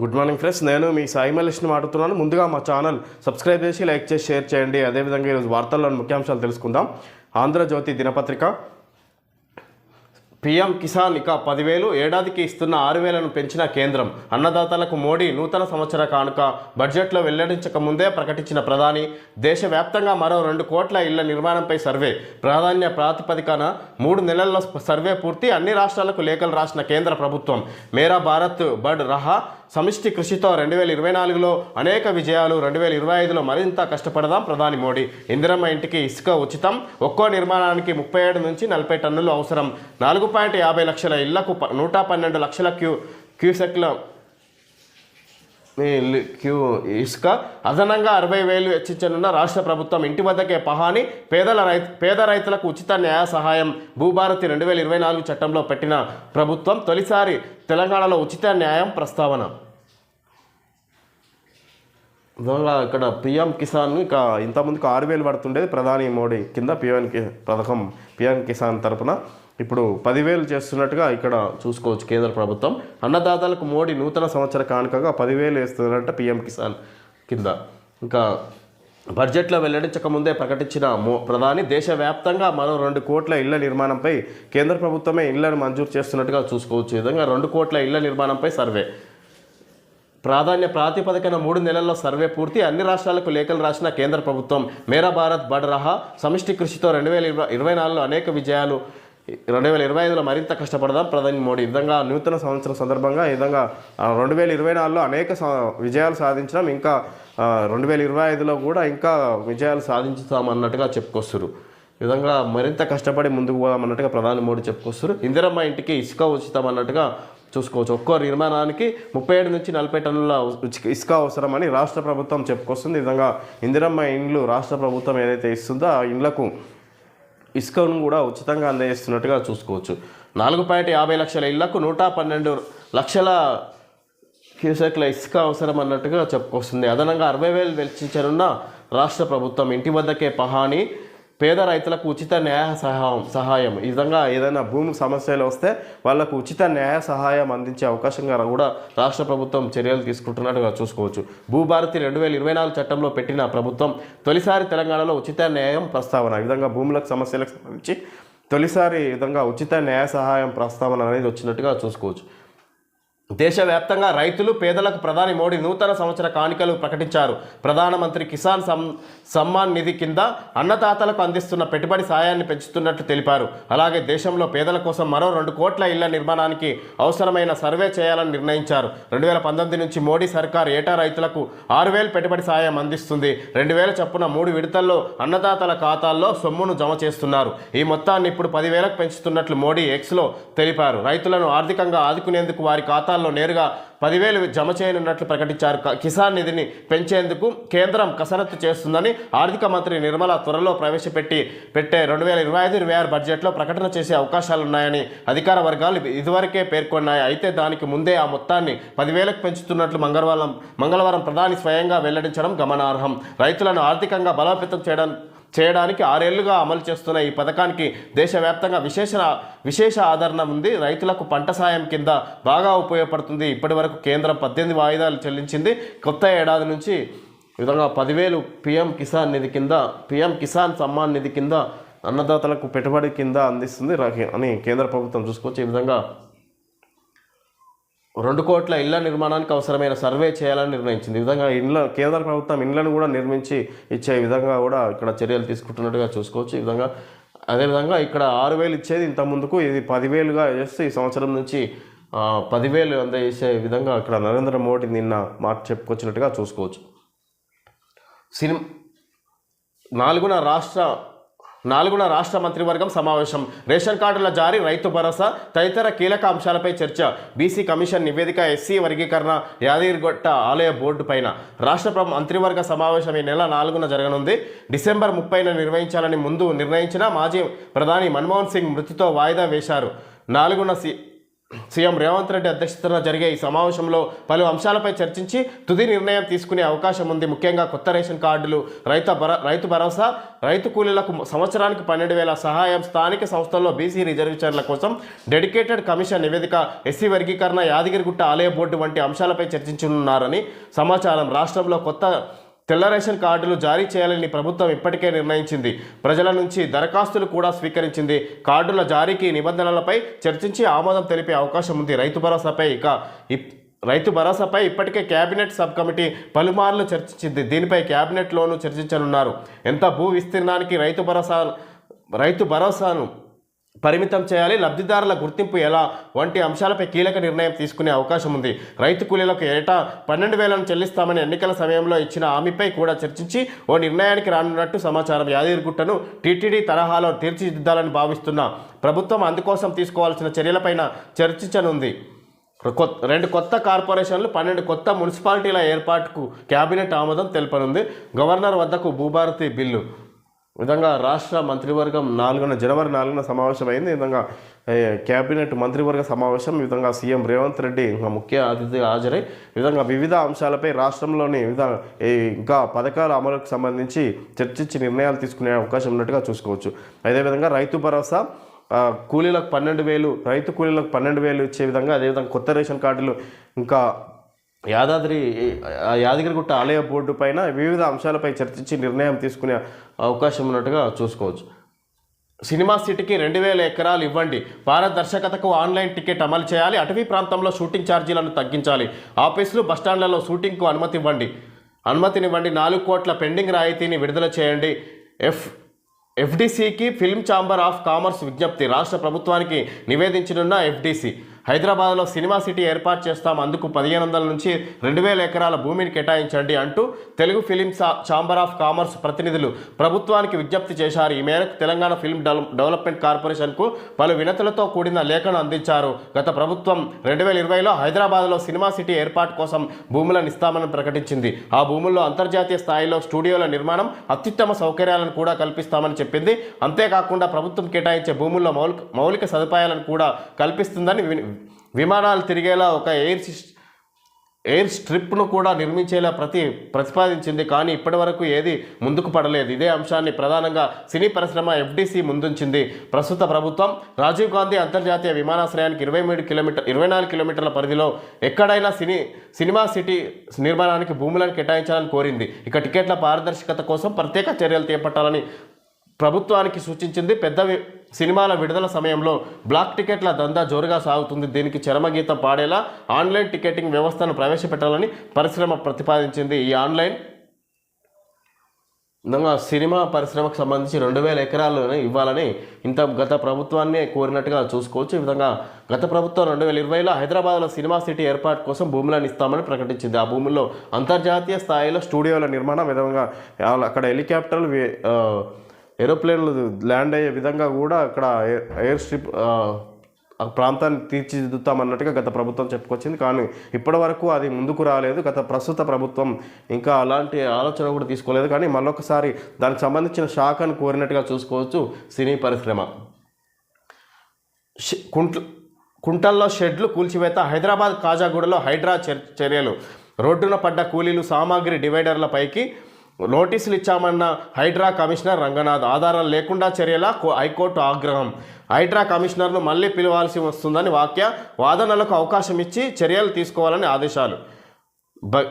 Good morning friends నేను మీ సాయి మలేష్ని మాట్లాడుతున్నాను. ముందుగా మా ఛానల్ సబ్స్క్రైబ్ చేసి లైక్ చేసి షేర్ చేయండి. అదేవిధంగా ఈరోజు వార్తల్లోని ముఖ్యాంశాలు తెలుసుకుందాం. ఆంధ్రజ్యోతి దినపత్రిక. పీఎం కిసాన్ ఇక పదివేలు ఏడాదికి ఇస్తున్న ఆరు వేలను పెంచిన కేంద్రం. అన్నదాతలకు మోడీ నూతన సంవత్సర కానుక. బడ్జెట్లో వెల్లడించక ముందే ప్రకటించిన ప్రధాని. దేశవ్యాప్తంగా మరో రెండు కోట్ల ఇళ్ళ నిర్మాణంపై సర్వే. ప్రాధాన్య ప్రాతిపదికన మూడు నెలల్లో సర్వే పూర్తి. అన్ని రాష్ట్రాలకు లేఖలు రాసిన కేంద్ర ప్రభుత్వం. మేరా భారత్ బడ్ రహా సమిష్టి కృషితో రెండు వేల ఇరవై నాలుగులో అనేక విజయాలు రెండు వేల ఇరవై ఐదులో మరింత కష్టపడదాం ప్రధాని మోడీ. ఇందిరమ్మ ఇంటికి ఇసుక ఉచితం ఒక్కో నిర్మాణానికి ముప్పై ఏడు నుంచి నలభై టన్నులు అవసరం. నాలుగు పాయింట్ యాభై లక్షల ఇళ్ళకు ప- నూట పన్నెండు లక్షల క్యూ క్యూసెక్ల క్యూ ఇసుక. అదనంగా అరవై వేలు హెచ్చించనున్న రాష్ట్ర ప్రభుత్వం ఇంటి వద్దకే పహాని పేదల రైతు పేద రైతులకు ఉచిత న్యాయ సహాయం. భూభారతి రెండు వేల ఇరవై నాలుగు చట్టంలో పెట్టిన ప్రభుత్వం తొలిసారి తెలంగాణలో ఉచిత న్యాయం ప్రస్తావన. విధంగా ఇక్కడ పిఎం కిసాన్ ఇక ఇంతకుముందుకు ఆరు వేలు పడుతుండేది ప్రధాని మోడీ కింద పిఎం కి పథకం పిఎం కిసాన్ తరపున. ఇప్పుడు పదివేలు చేస్తున్నట్టుగా ఇక్కడ చూసుకోవచ్చు కేంద్ర ప్రభుత్వం. అన్నదాతలకు మోడీ నూతన సంవత్సర కానుకగా పదివేలు వేస్తున్నారంట పిఎం కిసాన్ కింద. ఇంకా బడ్జెట్లో వెల్లడించకముందే ప్రకటించిన ప్రధాని దేశవ్యాప్తంగా మరో రెండు కోట్ల ఇళ్ళ నిర్మాణంపై కేంద్ర ప్రభుత్వమే ఇళ్ళను మంజూరు చేస్తున్నట్టుగా చూసుకోవచ్చు. ఈ విధంగా రెండు కోట్ల ఇళ్ళ నిర్మాణంపై సర్వే. ప్రాధాన్య ప్రాతిపదికన మూడు నెలల్లో సర్వే పూర్తి. అన్ని రాష్ట్రాలకు లేఖలు రాసిన కేంద్ర ప్రభుత్వం మేరా భారత్ బడ్ రహా సమిష్టి కృషితో రెండు వేల ఇరవై ఇరవై నాలుగులో అనేక విజయాలు రెండు వేల ఇరవై ఐదులో మరింత కష్టపడదాం ప్రధాని మోడీ. ఈ విధంగా నూతన సంవత్సరం సందర్భంగా ఈ విధంగా రెండు వేల ఇరవై నాలుగులో అనేక విజయాలు సాధించడం ఇంకా రెండు వేల ఇరవై ఐదులో కూడా ఇంకా విజయాలు సాధించుతామన్నట్టుగా చెప్పుకొస్తారు ఈ విధంగా మరింత కష్టపడి ముందుకు పోదామన్నట్టుగా ప్రధాని మోడీ చెప్పుకొస్తారు ఇందిరమ్మ ఇంటికి ఇసుక ఉచితం అన్నట్టుగా చూసుకోవచ్చు. ఒక్కో నిర్మాణానికి ముప్పై ఏడు నుంచి నలభై టన్నుల ఇసుక అవసరమని రాష్ట్ర ప్రభుత్వం చెప్పుకొస్తుంది. ఈ విధంగా ఇందిరమ్మ ఇండ్లు రాష్ట్ర ప్రభుత్వం ఏదైతే ఇస్తుందో ఆ ఇండ్లకు ఇసుకను కూడా ఉచితంగా అందజేస్తున్నట్టుగా చూసుకోవచ్చు. నాలుగు పాయింట్ యాభై లక్షల ఇళ్ళకు నూట పన్నెండు లక్షల క్యూసెక్ల ఇసుక అవసరం అన్నట్టుగా చెప్పుకొస్తుంది. అదనంగా అరవై వేలు వెచ్చించనున్న రాష్ట్ర ప్రభుత్వం ఇంటి వద్దకే పహాని పేద రైతులకు ఉచిత న్యాయ సహాయం సహాయం. ఈ విధంగా ఏదైనా భూమి సమస్యలు వస్తే వాళ్ళకు ఉచిత న్యాయ సహాయం అందించే అవకాశంగా కూడా రాష్ట్ర ప్రభుత్వం చర్యలు తీసుకుంటున్నట్టుగా చూసుకోవచ్చు. భూభారతి రెండు వేల ఇరవై నాలుగు చట్టంలో పెట్టిన ప్రభుత్వం తొలిసారి తెలంగాణలో ఉచిత న్యాయం ప్రస్తావన ఈ విధంగా భూములకు సమస్యలకు సంబంధించి తొలిసారి విధంగా ఉచిత న్యాయ సహాయం ప్రస్తావన అనేది వచ్చినట్టుగా చూసుకోవచ్చు. దేశవ్యాప్తంగా రైతులు పేదలకు ప్రధాని మోడీ నూతన సంవత్సర కానుకలు ప్రకటించారు. ప్రధానమంత్రి కిసాన్ సమ్మాన్ నిధి కింద అన్నదాతలకు అందిస్తున్న పెట్టుబడి సాయాన్ని పెంచుతున్నట్లు తెలిపారు. అలాగే దేశంలో పేదల కోసం మరో రెండు కోట్ల ఇళ్ళ నిర్మాణానికి అవసరమైన సర్వే చేయాలని నిర్ణయించారు. రెండు వేల పంతొమ్మిది నుంచి మోడీ సర్కార్ ఏటా రైతులకు ఆరు వేలు పెట్టుబడి సాయం అందిస్తుంది. రెండు వేల చొప్పున మూడు విడతల్లో అన్నదాతల ఖాతాల్లో సొమ్మును జమ చేస్తున్నారు. ఈ మొత్తాన్ని ఇప్పుడు పదివేలకు పెంచుతున్నట్లు మోడీ ఎక్స్లో తెలిపారు. రైతులను ఆర్థికంగా ఆదుకునేందుకు వారి ఖాతా ఖాతాల్లో నేరుగా పదివేలు జమ చేయనున్నట్లు ప్రకటించారు. కిసాన్ నిధిని పెంచేందుకు కేంద్రం కసరత్తు చేస్తుందని ఆర్థిక మంత్రి నిర్మల త్వరలో ప్రవేశపెట్టి పెట్టే రెండు వేల ఇరవై ఐదు ఇరవై ఆరు బడ్జెట్లో ప్రకటన చేసే అవకాశాలున్నాయని అధికార వర్గాలు ఇదివరకే పేర్కొన్నాయి. అయితే దానికి ముందే ఆ మొత్తాన్ని పదివేలకు పెంచుతున్నట్లు మంగళవారం మంగళవారం ప్రధాని స్వయంగా వెల్లడించడం గమనార్హం. రైతులను ఆర్థికంగా బలోపేతం చేయడం చేయడానికి ఆరేళ్ళుగా అమలు చేస్తున్న ఈ పథకానికి దేశవ్యాప్తంగా విశేష విశేష ఆదరణ ఉంది. రైతులకు పంట సాయం కింద బాగా ఉపయోగపడుతుంది. ఇప్పటి వరకు కేంద్రం పద్దెనిమిది వాయిదాలు చెల్లించింది. కొత్త ఏడాది నుంచి విధంగా పదివేలు పిఎం కిసాన్ నిధి కింద పిఎం కిసాన్ సమ్మాన్ నిధి కింద అన్నదాతలకు పెట్టుబడి కింద అందిస్తుంది అని కేంద్ర ప్రభుత్వం చూసుకోవచ్చు ఈ విధంగా రెండు కోట్ల ఇళ్ళ నిర్మాణానికి అవసరమైన సర్వే చేయాలని నిర్ణయించింది. ఈ విధంగా ఇండ్ల కేంద్ర ప్రభుత్వం ఇండ్లను కూడా నిర్మించి ఇచ్చే విధంగా కూడా ఇక్కడ చర్యలు తీసుకుంటున్నట్టుగా చూసుకోవచ్చు. ఈ విధంగా అదేవిధంగా ఇక్కడ ఆరు వేలు ఇచ్చేది ఇంత ముందుకు ఇది పదివేలుగా చేస్తే ఈ సంవత్సరం నుంచి పదివేలు అందజేసే విధంగా ఇక్కడ నరేంద్ర మోడీ నిన్న మాట చెప్పుకొచ్చినట్టుగా చూసుకోవచ్చు. సినిమా నాలుగున రాష్ట్ర నాలుగున రాష్ట్ర మంత్రివర్గం సమావేశం. రేషన్ కార్డుల జారీ రైతు భరోసా తదితర కీలక అంశాలపై చర్చ. బీసీ కమిషన్ నివేదిక ఎస్సీ వర్గీకరణ యాదగిరిగొట్ట ఆలయ బోర్డు పైన. రాష్ట్ర ప్ర- మంత్రివర్గ సమావేశం ఈ నెల నాలుగున జరగనుంది. డిసెంబర్ ముప్పైన నిర్వహించాలని ముందు నిర్ణయించిన మాజీ ప్రధాని మన్మోహన్ సింగ్ మృతితో వాయిదా వేశారు. నాలుగున సి సీఎం రేవంత్ రెడ్డి అధ్యక్షతన జరిగే ఈ సమావేశంలో పలు అంశాలపై చర్చించి తుది నిర్ణయం తీసుకునే అవకాశం ఉంది. ముఖ్యంగా కొత్త రేషన్ కార్డులు రైతు రైతు భరోసా రైతు కూలీలకు సంవత్సరానికి పన్నెండు వేల సహాయం స్థానిక సంస్థల్లో బీసీ రిజర్వేషన్ల కోసం డెడికేటెడ్ కమిషన్ నివేదిక ఎస్సీ వర్గీకరణ యాదగిరిగుట్ట ఆలయ బోర్డు వంటి అంశాలపై చర్చించనున్నారని సమాచారం. రాష్ట్రంలో కొత్త తెల్ల రేషన్ కార్డులు జారీ చేయాలని ప్రభుత్వం ఇప్పటికే నిర్ణయించింది. ప్రజల నుంచి దరఖాస్తులు కూడా స్వీకరించింది. కార్డుల జారీకి నిబంధనలపై చర్చించి ఆమోదం తెలిపే అవకాశం ఉంది. రైతు భరోసాపై ఇక రైతు భరోసాపై ఇప్పటికే కేబినెట్ సబ్ కమిటీ పలుమార్లు చర్చించింది. దీనిపై కేబినెట్లోనూ చర్చించనున్నారు. ఎంత భూ విస్తీర్ణానికి రైతు భరోసా రైతు భరోసాను పరిమితం చేయాలి. లబ్ధిదారుల గుర్తింపు ఎలా? వంటి అంశాలపై కీలక నిర్ణయం తీసుకునే అవకాశం ఉంది. రైతు కూలీలకు ఏటా పన్నెండు వేలను చెల్లిస్తామని ఎన్నికల సమయంలో ఇచ్చిన హామీపై కూడా చర్చించి ఓ నిర్ణయానికి రానున్నట్టు సమాచారం. యాదగిరిగుట్టను టీటీడీ తరహాలో తీర్చిదిద్దాలని భావిస్తున్న ప్రభుత్వం అందుకోసం తీసుకోవాల్సిన చర్యలపైన చర్చించనుంది. కొత్త రెండు కొత్త కార్పొరేషన్లు పన్నెండు కొత్త మున్సిపాలిటీల ఏర్పాటుకు కేబినెట్ ఆమోదం తెలుపనుంది. గవర్నర్ వద్దకు భూభారతి బిల్లు విధంగా రాష్ట్ర మంత్రివర్గం నాలుగున జనవరి నాలుగున సమావేశమైంది. ఈ విధంగా కేబినెట్ మంత్రివర్గ సమావేశం ఈ విధంగా సీఎం రేవంత్ రెడ్డి ఇంకా ముఖ్య అతిథిగా హాజరై ఈ విధంగా వివిధ అంశాలపై రాష్ట్రంలోని వివిధ ఇంకా పథకాల అమలుకు సంబంధించి చర్చించి నిర్ణయాలు తీసుకునే అవకాశం ఉన్నట్టుగా చూసుకోవచ్చు. అదేవిధంగా రైతు భరోసా కూలీలకు పన్నెండు వేలు రైతు కూలీలకు పన్నెండు వేలు ఇచ్చే విధంగా అదేవిధంగా కొత్త రేషన్ కార్డులు ఇంకా యాదాద్రి యాదగిరిగుట్ట ఆలయ బోర్డు పైన వివిధ అంశాలపై చర్చించి నిర్ణయం తీసుకునే అవకాశం ఉన్నట్టుగా చూసుకోవచ్చు. సినిమా సిటీకి రెండు వేల ఎకరాలు ఇవ్వండి. పారదర్శకతకు ఆన్లైన్ టికెట్ అమలు చేయాలి. అటవీ ప్రాంతంలో షూటింగ్ ఛార్జీలను తగ్గించాలి. ఆఫీసులు బస్టాండ్లలో షూటింగ్కు అనుమతి ఇవ్వండి. అనుమతినివ్వండి. నాలుగు కోట్ల పెండింగ్ రాయితీని విడుదల చేయండి. ఎఫ్ ఎఫ్డీసీకి ఫిల్మ్ ఛాంబర్ ఆఫ్ కామర్స్ విజ్ఞప్తి. రాష్ట్ర ప్రభుత్వానికి నివేదించనున్న ఎఫ్డీసీ. హైదరాబాద్లో సినిమా సిటీ ఏర్పాటు చేస్తాం అందుకు పదిహేను వందల నుంచి రెండు వేల ఎకరాల భూమిని కేటాయించండి అంటూ Telugu film chamber of commerce ప్రతినిధులు ప్రభుత్వానికి విజ్ఞప్తి చేశారు. ఈ మేరకు తెలంగాణ ఫిల్మ్ డెవలప్మెంట్ కార్పొరేషన్కు పలు వినతులతో కూడిన లేఖను అందించారు. గత ప్రభుత్వం రెండు వేల ఇరవైలో హైదరాబాద్లో సినిమా సిటీ ఏర్పాటు కోసం భూములను ఇస్తామని ప్రకటించింది. ఆ భూముల్లో అంతర్జాతీయ స్థాయిలో స్టూడియోల నిర్మాణం అత్యుత్తమ సౌకర్యాలను కూడా కల్పిస్తామని చెప్పింది. అంతేకాకుండా ప్రభుత్వం కేటాయించే భూముల్లో మౌలిక మౌలిక సదుపాయాలను కూడా కల్పిస్తుందని వి- విమానాలు తిరిగేలా ఒక ఎయిర్ ఎయిర్ స్ట్రిప్ను కూడా నిర్మించేలా ప్రతి ప్రతిపాదించింది. కానీ ఇప్పటివరకు ఏది ముందుకు పడలేదు. ఇదే అంశాన్ని ప్రధానంగా సినీ పరిశ్రమ ఎఫ్డీసీ ముందుంచింది. ప్రస్తుత ప్రభుత్వం రాజీవ్ గాంధీ అంతర్జాతీయ విమానాశ్రయానికి ఇరవై మూడు కిలోమీటర్ ఇరవై నాలుగు కిలోమీటర్ల పరిధిలో ఎక్కడైనా సినీ సినిమా సిటీ నిర్మాణానికి భూములను కేటాయించాలని కోరింది. ఇక టికెట్ల పారదర్శకత కోసం ప్రత్యేక చర్యలు చేపట్టాలని ప్రభుత్వానికి సూచించింది పెద్ద సినిమాల విడుదల సమయంలో బ్లాక్ టికెట్ల దందా జోరుగా సాగుతుంది. దీనికి చరమగీతం పాడేలా ఆన్లైన్ టికెటింగ్ వ్యవస్థను ప్రవేశపెట్టాలని పరిశ్రమ ప్రతిపాదించింది. ఈ ఆన్లైన్ విధంగా సినిమా పరిశ్రమకు సంబంధించి రెండు వేల ఎకరాలు ఇవ్వాలని ఇంత గత ప్రభుత్వాన్ని కోరినట్టుగా చూసుకోవచ్చు. ఈ విధంగా గత ప్రభుత్వం రెండు వేల ఇరవైలో హైదరాబాద్లో సినిమా సిటీ ఏర్పాటు కోసం భూములను ఇస్తామని ప్రకటించింది. ఆ భూముల్లో అంతర్జాతీయ స్థాయిలో స్టూడియోల నిర్మాణం విధంగా అక్కడ హెలికాప్టర్లు వే- ఏరోప్లేన్లు ల్యాండ్ అయ్యే విధంగా కూడా అక్కడ ఎయిర్ స్ట్రిప్ ఆ, ప్రాంతాన్ని తీర్చిదిద్దుతామన్నట్టుగా గత ప్రభుత్వం చెప్పుకొచ్చింది. కానీ ఇప్పటి వరకు అది ముందుకు రాలేదు. గత ప్రస్తుత ప్రభుత్వం ఇంకా అలాంటి ఆలోచన కూడా తీసుకోలేదు. కానీ మళ్ళొకసారి దానికి సంబంధించిన శాఖను కోరినట్టుగా చూసుకోవచ్చు. సినీ పరిశ్రమ. కుంట్ల కుంటల్లో షెడ్లు కూల్చివేత హైదరాబాద్ కాజాగూడలో హైడ్రా చర్- చర్యలు. రోడ్డున పడ్డ కూలీలు సామాగ్రి డివైడర్ల పైకి నోటీసులు ఇచ్చామన్న హైడ్రా కమిషనర్ రంగనాథ్ ఆధారాలు లేకుండా చర్యల హైకోర్టు ఆగ్రహం. హైడ్రా కమిషనర్ను మళ్ళీ పిలవాల్సి వస్తుందని వాక్య వాదనలకు అవకాశం ఇచ్చి చర్యలు తీసుకోవాలని ఆదేశాలు. బ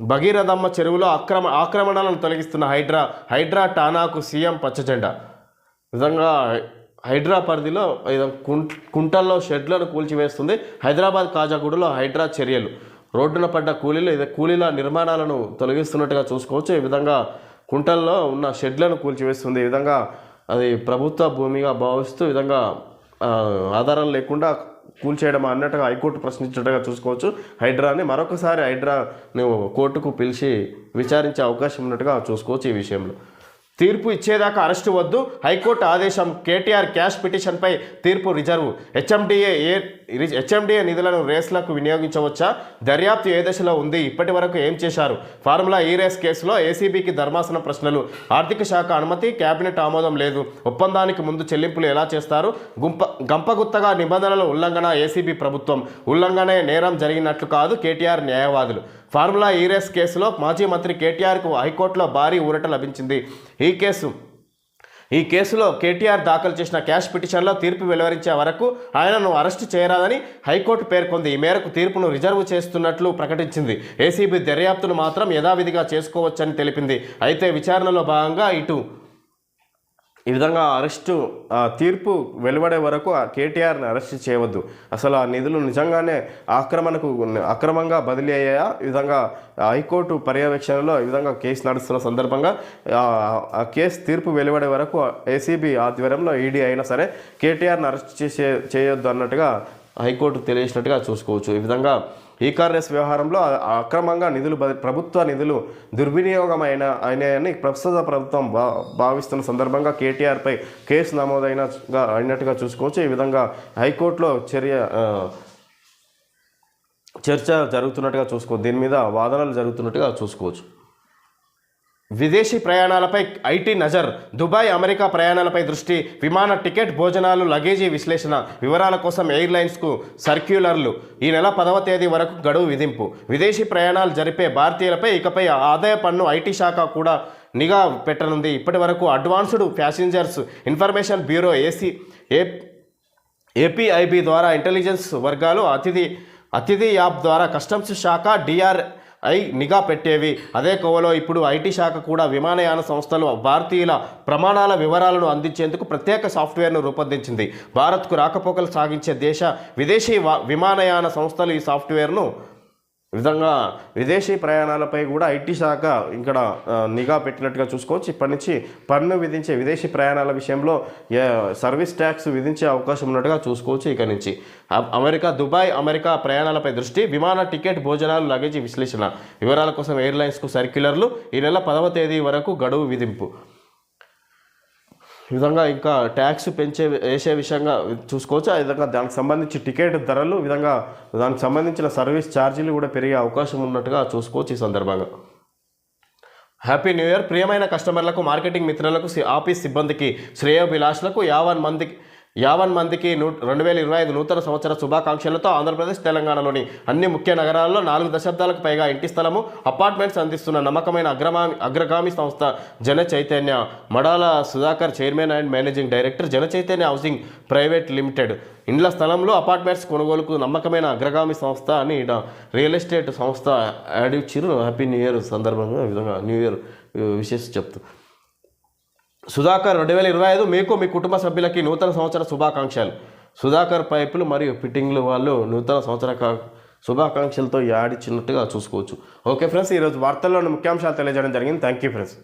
భగీరథమ్మ చెరువులో అక్రమ ఆక్రమణలను తొలగిస్తున్న హైడ్రా హైడ్రా టానాకు సీఎం పచ్చజెండా నిజంగా హైడ్రా పరిధిలో కుంటల్లో షెడ్లను కూల్చివేస్తుంది. హైదరాబాద్ కాజాగూడలో హైడ్రా చర్యలు. రోడ్డున పడ్డ కూలీలు ఇది కూలీల నిర్మాణాలను తొలగిస్తున్నట్టుగా చూసుకోవచ్చు. ఈ విధంగా కుంటల్లో ఉన్న షెడ్లను కూల్చివేస్తుంది. ఈ విధంగా అది ప్రభుత్వ భూమిగా భావిస్తూ విధంగా ఆధారం లేకుండా కూల్చేయడం అన్నట్టుగా హైకోర్టు ప్రశ్నించినట్టుగా చూసుకోవచ్చు. హైడ్రాని మరొకసారి హైడ్రా కోర్టుకు పిలిచి విచారించే అవకాశం ఉన్నట్టుగా చూసుకోవచ్చు ఈ విషయంలో. తీర్పు ఇచ్చేదాకా అరెస్టు వద్దు. హైకోర్టు ఆదేశం కేటీఆర్ క్యాష్ పిటిషన్పై తీర్పు రిజర్వ్. హెచ్ఎండిఏ ఏ హెచ్ఎండిఏ నిధులను రేస్లకు వినియోగించవచ్చా? దర్యాప్తు ఏ దశలో ఉంది? ఇప్పటి వరకు ఏం చేశారు? ఫార్ములా ఈ రేస్ కేసులో ఏసీబీకి ధర్మాసనం ప్రశ్నలు. ఆర్థిక శాఖ అనుమతి కేబినెట్ ఆమోదం లేదు. ఒప్పందానికి ముందు చెల్లింపులు ఎలా చేస్తారు? గుంప గంపగుత్తగా నిబంధనల ఉల్లంఘన ఏసీబీ ప్రభుత్వం. ఉల్లంఘనే నేరం జరిగినట్లు కాదు కేటీఆర్ న్యాయవాదులు. ఫార్ములా ఈ రేస్ కేసులో మాజీ మంత్రి కేటీఆర్కు హైకోర్టులో భారీ ఊరట లభించింది. ఈ కేసు ఈ కేసులో కేటీఆర్ దాఖలు చేసిన క్యాష్ పిటిషన్లో తీర్పు వెలువరించే వరకు ఆయనను అరెస్టు చేయరాదని హైకోర్టు పేర్కొంది. ఈ మేరకు తీర్పును రిజర్వ్ చేస్తున్నట్లు ప్రకటించింది. ఏసీబీ దర్యాప్తును మాత్రం యథావిధిగా చేసుకోవచ్చని తెలిపింది. అయితే విచారణలో భాగంగా ఇటు ఈ విధంగా అరెస్టు తీర్పు వెలువడే వరకు ఆ కేటీఆర్ని అరెస్ట్ చేయవద్దు. అసలు ఆ నిధులు నిజంగానే ఆక్రమణకు అక్రమంగా బదిలీ అయ్యాయా? ఈ విధంగా హైకోర్టు పర్యవేక్షణలో ఈ విధంగా కేసు నడుస్తున్న సందర్భంగా ఆ ఆ కేసు తీర్పు వెలువడే వరకు ఏసీబీ ఆధ్వర్యంలో ఈడీ అయినా సరే కేటీఆర్ని అరెస్ట్ చేసే చేయొద్దు అన్నట్టుగా హైకోర్టు తెలియసినట్టుగా చూసుకోవచ్చు. ఈ విధంగా ఈ కార్ఎస్ వ్యవహారంలో అక్రమంగా నిధులు ప్రభుత్వ నిధులు దుర్వినియోగమైన అయినాయని ప్రస్తుత ప్రభుత్వం భా భావిస్తున్న సందర్భంగా కేటీఆర్పై కేసు నమోదైన అయినట్టుగా చూసుకోవచ్చు. ఈ విధంగా హైకోర్టులో చర్య చర్చ జరుగుతున్నట్టుగా చూసుకోవచ్చు దీని మీద వాదనలు జరుగుతున్నట్టుగా చూసుకోవచ్చు. విదేశీ ప్రయాణాలపై ఐటీ నజర్ దుబాయ్ అమెరికా ప్రయాణాలపై దృష్టి విమాన టికెట్ భోజనాలు లగేజీ విశ్లేషణ వివరాల కోసం ఎయిర్లైన్స్కు సర్క్యులర్లు. ఈ నెల పదవ తేదీ వరకు గడువు విధింపు. విదేశీ ప్రయాణాలు జరిపే భారతీయులపై ఇకపై ఆదాయ పన్ను ఐటీ శాఖ కూడా నిఘా పెట్టనుంది. ఇప్పటి వరకు అడ్వాన్స్డ్ ప్యాసింజర్స్ ఇన్ఫర్మేషన్ బ్యూరో ఏసీ ఏ ఏపీఐబి ద్వారా ఇంటెలిజెన్స్ వర్గాలు అతిథి అతిథి యాప్ ద్వారా కస్టమ్స్ శాఖ డిఆర్ ఐ నిఘా పెట్టేవి. అదే కోవలో ఇప్పుడు ఐటీ శాఖ కూడా విమానయాన సంస్థలు భారతీయుల ప్రమాణాల వివరాలను అందించేందుకు ప్రత్యేక సాఫ్ట్వేర్ను రూపొందించింది. భారత్కు రాకపోకలు సాగించే దేశ విదేశీ వా- విమానయాన సంస్థలు ఈ సాఫ్ట్వేర్ను విధంగా విదేశీ ప్రయాణాలపై కూడా ఐటీ శాఖ ఇక్కడ నిఘా పెట్టినట్టుగా చూసుకోవచ్చు. ఇప్పటి నుంచి పన్ను విధించే విదేశీ ప్రయాణాల విషయంలో సర్వీస్ ట్యాక్స్ విధించే అవకాశం ఉన్నట్టుగా చూసుకోవచ్చు ఇక నుంచి. అమెరికా దుబాయ్ అమెరికా ప్రయాణాలపై దృష్టి విమాన టికెట్ భోజనాలు లగేజీ విశ్లేషణ. వివరాల కోసం ఎయిర్లైన్స్కు సర్క్యులర్లు ఈ నెల పదవ తేదీ వరకు గడువు విధింపు. విధంగా ఇంకా ట్యాక్స్ పెంచే వేసే విషయంగా చూసుకోవచ్చు. ఆ విధంగా దానికి సంబంధించి టికెట్ ధరలు విధంగా దానికి సంబంధించిన సర్వీస్ ఛార్జీలు కూడా పెరిగే అవకాశం ఉన్నట్టుగా చూసుకోవచ్చు ఈ సందర్భంగా. Happy new year. ప్రియమైన కస్టమర్లకు మార్కెటింగ్ మిత్రులకు ఆఫీస్ సిబ్బందికి శ్రేయోభిలాషులకు యావన్ మందికి యావన్ మందికి నూ రెండు వేల ఇరవై ఐదు నూతన సంవత్సర శుభాకాంక్షలతో ఆంధ్రప్రదేశ్ తెలంగాణలోని అన్ని ముఖ్య నగరాల్లో నాలుగు దశాబ్దాలకు పైగా ఇంటి స్థలము అపార్ట్మెంట్స్ అందిస్తున్న నమ్మకమైన అగ్రమా అగ్రగామి సంస్థ Jana Chaitanya Madala Sudhakar chairman and managing director Jana Chaitanya housing private limited. ఇండ్ల స్థలంలో అపార్ట్మెంట్స్ కొనుగోలుకు నమ్మకమైన అగ్రగామి సంస్థ అని రియల్ ఎస్టేట్ సంస్థ యాడ్ ఇచ్చారు హ్యాపీ న్యూ ఇయర్ సందర్భంగా విధంగా న్యూ ఇయర్ విశేష చెప్తూ. సుధాకర్ రెండు వేల ఇరవై ఐదు మీకు మీ కుటుంబ సభ్యులకి నూతన సంవత్సర శుభాకాంక్షలు. సుధాకర్ పైపులు మరియు ఫిట్టింగ్లు వాళ్ళు నూతన సంవత్సర శుభాకాంక్షలతో యాడిచ్చినట్టుగా చూసుకోవచ్చు. ఓకే ఫ్రెండ్స్ ఈరోజు వార్తల్లోని ముఖ్యాంశాలు తెలియజేయడం జరిగింది. Thank you friends.